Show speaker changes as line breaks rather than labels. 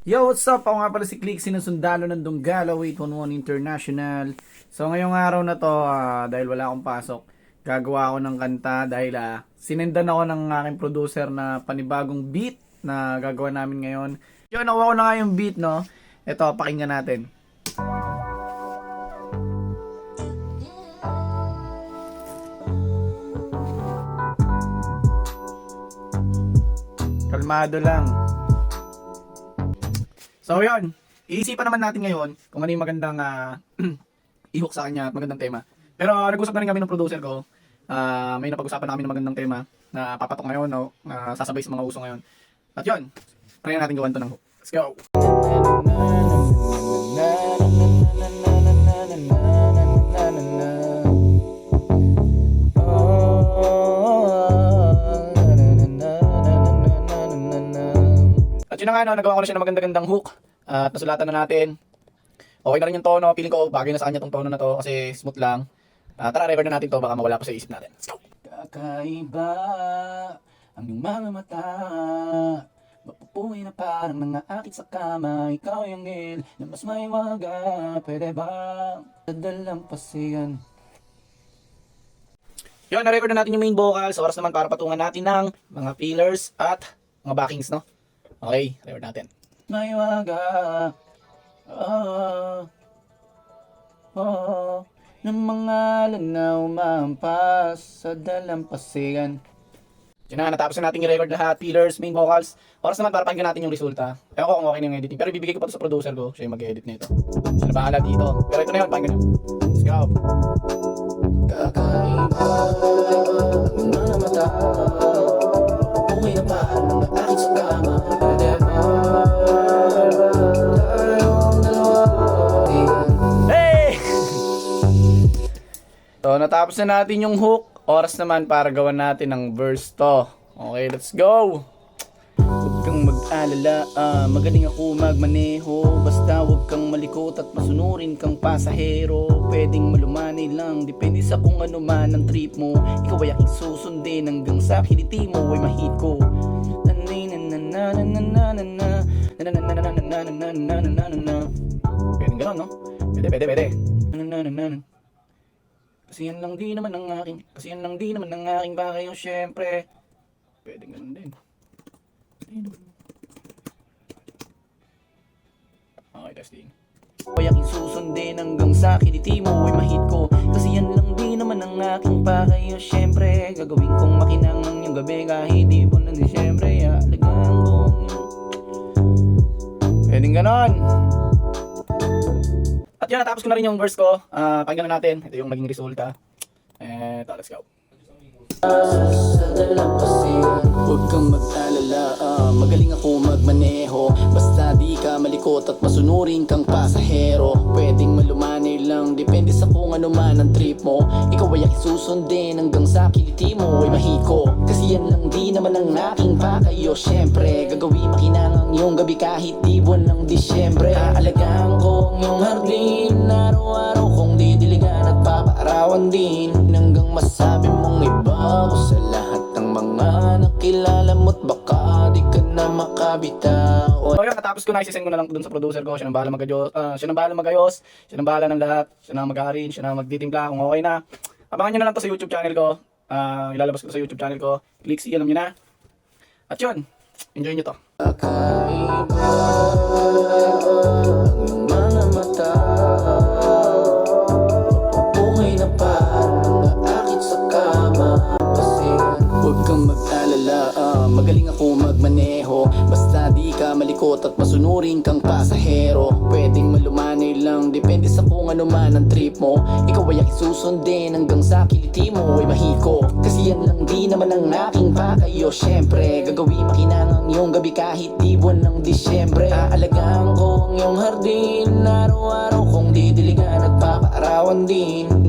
Yo, what's up? Ako nga pala si Click, sinusundalo ng Dunggala 811 International. So ngayong araw na to, ah, dahil wala akong pasok, gagawa ako ng kanta dahil ah, sinendan ako ng aking producer na panibagong beat na gagawa namin ngayon. Yo, nakuha ko na nga yung beat, no? Ito, pakinggan natin. Kalmado lang. So yun, iisipan naman natin ngayon kung ano yung magandang ah, ihok sa kanya at magandang tema. Pero uh, nag-usap na rin kami ng producer ko. Ah, may napag-usapan namin ng magandang tema na papatok ngayon, no? na sasabay sa mga uso ngayon. At yun, try natin gawan to ng hook. Let's go! At yun na nga, no, nagawa ko na siya ng maganda-gandang hook. At nasulatan na natin. Okay na rin yung tono. Feeling ko bagay na sa kanya tong tono na to kasi smooth lang. Ah, tara, record na natin to. Baka mawala pa sa isip natin. Let's go! Kakaiba ang iyong mga mata Mapupuwi na parang nangaakit sa kama Ikaw yung ngil na mas may waga Pwede ba dadalang pasiyan Yun, na-record na natin yung main vocals. Oras naman para patungan natin ng mga fillers at mga backings, no? Okay, record natin. May waga. Oh, oh, ng mga lanaw mampas sa dalampasigan. Yun na, natapos na natin i-record lahat. Fillers, main vocals. Oras naman para pakinggan natin yung resulta. Ewan ko kung okay na yung editing. Pero ibibigay ko pa to sa producer ko. Siya yung mag-edit nito. Siya na bahala dito. Pero ito na yun, pakinggan nyo. Let's go. Kakaiba So, natapos na natin yung hook. Oras naman para gawan natin ng verse to. Okay, let's go! Huwag kang mag-alala, ah, magaling ako magmaneho Basta huwag kang malikot at masunurin kang pasahero Pwedeng malumanay lang, depende sa kung ano man ang trip mo Ikaw ay aking susundin hanggang sa kiliti mo ay mahit ko Pwedeng gano'n, no? Pwede, pwede, pwede Kasi yan lang di naman ang aking Kasi yan lang di naman ang aking bagay o syempre. Pwedeng gano'n din. Okay, testing. Ay aking susundin hanggang sa kiliti mo ay mahit ko. Kasi yan lang di naman ang aking pakay O syempre, gagawin kong makinang ang iyong gabi Kahit di po na Disyembre, alagaan ko ang iyong Pwedeng ganon At yun, natapos ko na rin yung verse ko. Ah, Pakinggan na natin, ito yung naging resulta. Eh, let's go. Huwag kang mag-alala, ah, magaling ako magmaneho. Basta di ka malikot at masunurin kang pasahero. Pwedeng malumanay lang, depende sa kung ano man ang trip mo. Ikaw ay aking susundin hanggang sa kiliti mo ay mahiko. Kasi yan lang di naman ang aking pakayo. Syempre, gagawin makinang ang iyong gabi kahit di buwan ng Disyembre. Aalagaan ko ang iyong hardin, araw-araw kong didiligan at papaarawan din. Hanggang masabi mong iba ako sa lahat ng mga nakilala ka makabitaw So yun, natapos ko na, isisend ko na lang dun sa producer ko, siya nang bahala magayos, ah, siya nang bahala magayos, siya nang bahala ng lahat, siya nang mag-arrange, siya nang magtitimpla kung okay na. Abangan nyo na lang to sa YouTube channel ko, Ah, ilalabas ko to sa YouTube channel ko, click see, alam nyo na. At yun, enjoy nyo to. Kakaiba Magaling ako magmaneho. Basta di ka malikot at masunurin kang pasahero. Pwedeng malumanay lang Depende sa kung ano man ang trip mo. Ikaw ay susundin hanggang sa kiliti mo ay mahiko. Kasi yan lang di naman ang aking pakayo. Syempre gagawin makinang ang iyong gabi kahit di buwan ng Disyembre. Aalagaan ko ang iyong hardin. Araw-araw kong didiligan at papaarawan din